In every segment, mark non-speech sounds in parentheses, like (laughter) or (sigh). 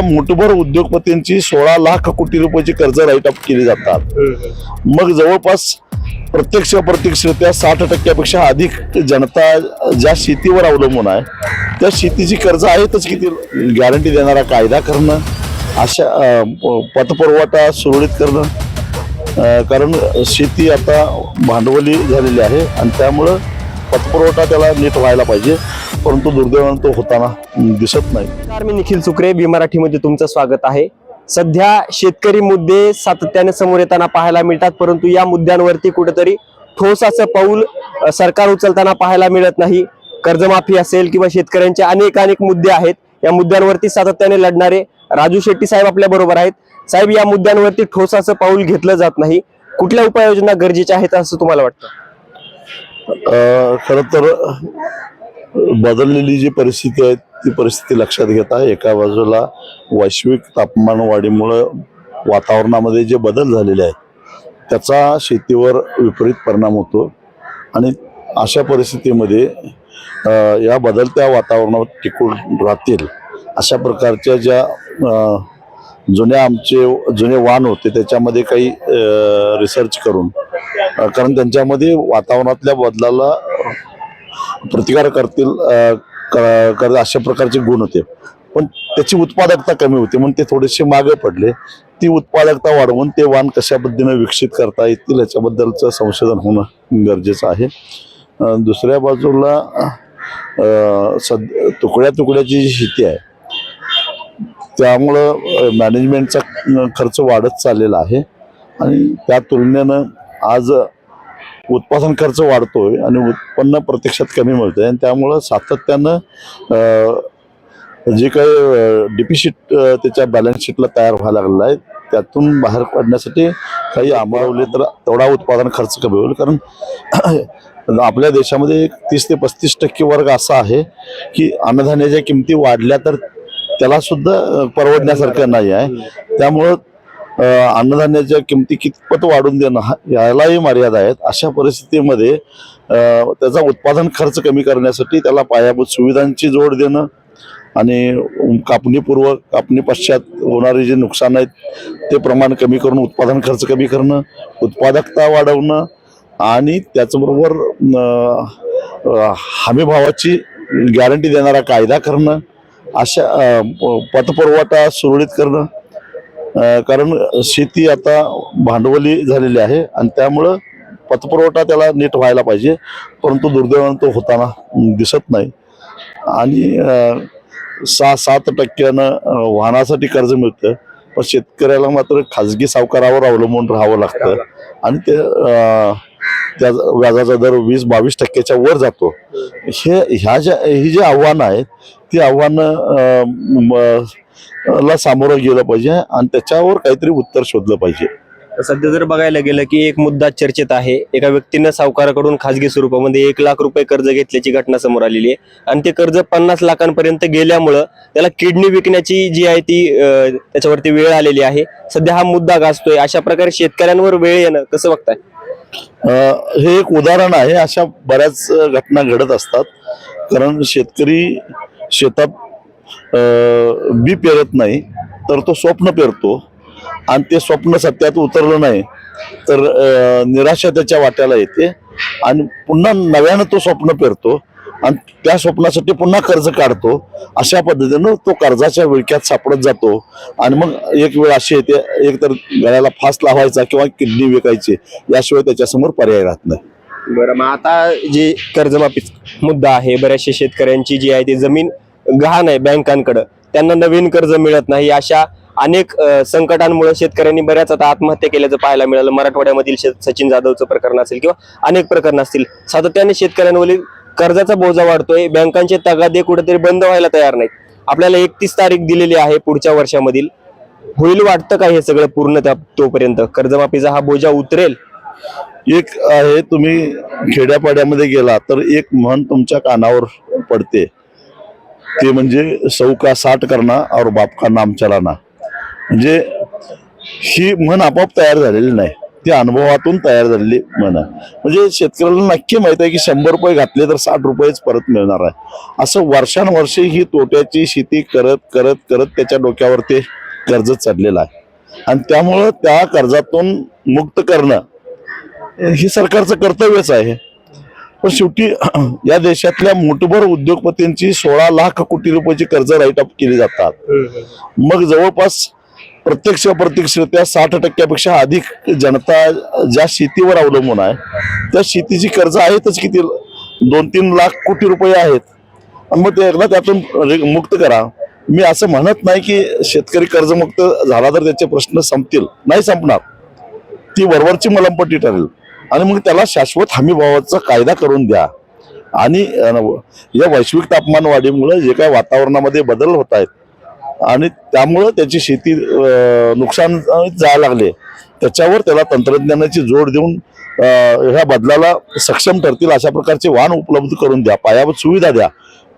अशा मोठभर उद्योगपतींची सोळा लाख कोटी रुपयाची कर्ज राईट अप केली जातात. मग जवळपास प्रत्यक्ष अप्रत्यक्षरित्या साठ टक्क्यापेक्षा अधिक जनता ज्या शेतीवर अवलंबून आहे त्या शेतीची कर्ज आहेतच किती? गॅरंटी देणारा कायदा करणं अशा पतपुरवठा सुरळीत करणं कारण शेती आता भांडवली झालेली आहे आणि त्यामुळं पतपुरवठा त्याला नीट व्हायला पाहिजे परंतु दुर्दैवानं तो होताना दिसत नाही. मी निखिल सुक्रे बी मराठीमध्ये तुमचं स्वागत आहे. सध्या शेतकरी मुद्दे सातत्याने समोर येताना पाहायला मिळतात परंतु या मुद्द्यांवरती कुठेतरी ठोस असं पाऊल सरकार उचलताना पाहायला मिळत नाही. कर्जमाफी असेल किंवा शेतकऱ्यांचे अनेक अनेक मुद्दे आहेत या मुद्द्यांवरती सातत्याने लढणारे राजू शेट्टी साहेब आपल्या बरोबर आहेत. साहेब या मुद्द्यांवरती ठोस असं पाऊल घेतलं जात नाही. कुठल्या उपाययोजना गरजेच्या आहेत असं तुम्हाला वाटतं? खरं तर बदललेली जी परिस्थिती आहे ती परिस्थिती लक्षात घेता एका बाजूला वैश्विक तापमान वाढीमुळं वातावरणामध्ये जे बदल झालेले आहेत त्याचा शेतीवर विपरीत परिणाम होतो. आणि अशा परिस्थितीमध्ये या बदलत्या वातावरणावर टिकून राहतील अशा प्रकारच्या ज्या जुने जुन्या आमचे जुने वाण होते त्याच्यामध्ये काही रिसर्च करून कारण त्यांच्यामध्ये वातावरणातल्या बदलाला प्रतिकार करतील क- कर अशा प्रकारचे गुण होते. पण त्याची उत्पादकता कमी होती म्हणून ते थोडेसे मागे पडले. ती उत्पादकता वाढवून ते वाण कशा पद्धतीने विकसित करता येतील याच्याबद्दलचं संशोधन होणं गरजेचं आहे. दुसऱ्या बाजूला सद तुकड्या तुकड्याची जी शेती आहे त्यामुळं मॅनेजमेंटचा खर्च वाढत चाललेला आहे. आणि त्या तुलनेनं आज उत्पादन खर्च वाढतोय आणि उत्पन्न प्रत्यक्षात कमी मिळतंय. आणि त्यामुळं सातत्यानं जे काही डिपिशिट त्याच्या बॅलन्स शीटला तयार व्हायला लागलेला आहे त्यातून बाहेर पडण्यासाठी काही आंबळवले तर तेवढा उत्पादन खर्च कमी होईल. कारण आपल्या देशामध्ये एक तीस ते पस्तीस टक्के वर्ग असा आहे की अन्नधान्याच्या किमती वाढल्या तर त्याला सुद्धा परवडण्यासारखं नाही आहे. त्यामुळं अन्नधान्याच्या किमती कितपत वाढून देणं हा- यालाही मर्यादा आहेत. अशा परिस्थितीमध्ये त्याचा उत्पादन खर्च कमी करण्यासाठी त्याला पायाभूत सुविधांची जोड देणं आणि कापणीपूर्व कापणी पश्चात होणारे जे नुकसान आहेत ते प्रमाण कमी करून उत्पादन खर्च कमी करणं उत्पादकता वाढवणं आणि त्याचबरोबर हमीभावाची गॅरंटी देणारा कायदा करणं अशा प- पतपुरवठा सुरळीत करणं कारण शेती आता भांडवली झालेली आहे आणि त्यामुळं पतपुरवठा त्याला नीट व्हायला पाहिजे परंतु दुर्दैवानं तो होताना दिसत नाही. आणि सहा सात टक्क्यानं वाहनासाठी कर्ज मिळतं पण शेतकऱ्याला मात्र खाजगी सावकारावर अवलंबून राहावं लागतं. आणि ते त्या व्याजाचा दर वीस बावीस टक्क्याच्या वर जातो. हे ह्या ज्या ही जी आव्हानं आहेत ती आव्हानं ला सामोरं गेलं पाहिजे आणि त्याच्यावर काहीतरी उत्तर शोधलं पाहिजे. सध्या जर बघायला गेलं की एक मुद्दा चर्चेत आहे. एका व्यक्तीनं सावकाराकडून खासगी स्वरूपामध्ये एक लाख रुपये कर्ज घेतल्याची घटना समोर आलेली आहे. आणि ते कर्ज पन्नास लाखांपर्यंत गेल्यामुळं त्याला किडनी विकण्याची जी आहे ती त्याच्यावरती वेळ आलेली आहे. सध्या हा मुद्दा गाजतोय. अशा प्रकारे शेतकऱ्यांवर वेळ येणं कसं बघताय? हे एक उदाहरण आहे. अशा बऱ्याच घटना घडत असतात. कारण शेतकरी शेतात बी पेरत नाही तर तो स्वप्न पेरतो. आणि ते स्वप्न सत्यात उतरलं नाही तर निराशा त्याच्या वाट्याला येते. आणि पुन्हा नव्यानं तो स्वप्न पेरतो. आणि त्या स्वप्नासाठी पुन्हा कर्ज काढतो. अशा पद्धतीनं तो कर्जाच्या विळक्यात सापडत जातो. आणि मग एक वेळ अशी येते एक तर गळ्याला फास लावायचा किंवा किडनी विकायची याशिवाय त्याच्यासमोर पर्याय राहत नाही. बरं मग आता जे कर्जमाफी मुद्दा आहे बऱ्याचशा शेतकऱ्यांची जी आहे ती जमीन गहाण आहे बँकांकडं. त्यांना नवीन कर्ज मिळत नाही अशा अनेक संकटांमुळे शेतकऱ्यांनी बऱ्याच आता आत्महत्या केल्याचं पाहायला मिळालं. मराठवाड्यामधील सचिन जाधवचं प्रकरण असेल किंवा अनेक प्रकरण असतील सातत्याने शेतकऱ्यांवरील कर्जाचा बोजा वाढतोय बँकांचे तगादे कुठेतरी बंद व्हायला तयार नाहीत. आपल्याला एकतीस तारीख दिलेली आहे पुढच्या वर्षामधील. होईल वाटतं का हे सगळं पूर्ण त्या- तोपर्यंत? कर्जमाफीचा हा बोजा उतरेल? एक आहे तुम्ही खेड्यापाड्यामध्ये गेला तर एक म्हण तुमच्या कानावर पडते. ते म्हणजे सौ का साठ करना और बाप का नाम चलाना. म्हणजे ही म्हण आपोआप तयार झालेली नाही. ती अनुभवातून तयार झालेली म्हण आहे. म्हणजे शेतकऱ्याला नक्की माहीत आहे की शंभर रुपये घातले तर साठ रुपयेच परत मिळणार आहे. असं वर्षानुवर्षे ही तोट्याची शेती करत करत करत त्याच्या डोक्यावर ते कर्ज चढलेलं आहे. आणि त्यामुळं त्या कर्जातून मुक्त करणं हे सरकारचं कर्तव्यच आहे. पण शेवटी (clears throat) या देशातल्या मोठभर उद्योगपतींची सोळा लाख कोटी रुपयाची कर्ज राईट अप केली जातात. मग जवळपास प्रत्यक्ष अप्रत्यक्षरित्या साठ टक्क्यापेक्षा अधिक जनता ज्या शेतीवर अवलंबून आहे त्या शेतीची कर्ज आहेतच किती? दोन तीन लाख कोटी रुपये आहेत. आणि मग ते एकदा त्यातून मुक्त करा. मी असं म्हणत नाही की शेतकरी कर्जमुक्त झाला तर त्याचे प्रश्न संपतील. नाही संपणार. ती वरवरची मलमपट्टी ठरेल. आणि मग त्याला शाश्वत हमीभावाचा कायदा करून द्या. आणि या वैश्विक तापमानवाढीमुळे जे काही वातावरणामध्ये बदल होत आहेत आणि त्यामुळं त्याची शेती नुकसान जायला लागले. त्याच्यावर त्याला तंत्रज्ञानाची जोड देऊन ह्या बदलाला सक्षम ठरतील अशा प्रकारचे वाहन उपलब्ध करून द्या. पायाभूत सुविधा द्या.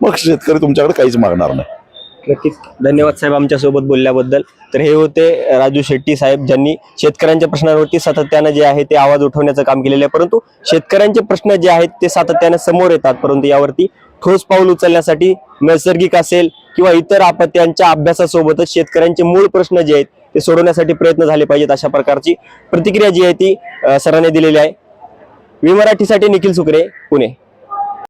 मग शेतकरी तुमच्याकडे काहीच मागणार नाही. नक्कीच. धन्यवाद साहेब आमच्यासोबत बोलल्याबद्दल. तर हे होते राजू शेट्टी साहेब ज्यांनी शेतकऱ्यांच्या प्रश्नांवरती सातत्यानं जे आहे ते आवाज उठवण्याचं काम केलेलं आहे. परंतु शेतकऱ्यांचे प्रश्न जे आहेत ते सातत्यानं समोर येतात. परंतु यावरती ठोस पाऊल उचलण्यासाठी नैसर्गिक असेल किंवा इतर आपत्त्यांच्या अभ्यासासोबतच शेतकऱ्यांचे मूळ प्रश्न जे आहेत ते सोडवण्यासाठी प्रयत्न झाले पाहिजेत अशा प्रकारची प्रतिक्रिया जी आहे ती सरांनी दिलेली आहे. वी मराठीसाठी निखिल सुकरे पुणे.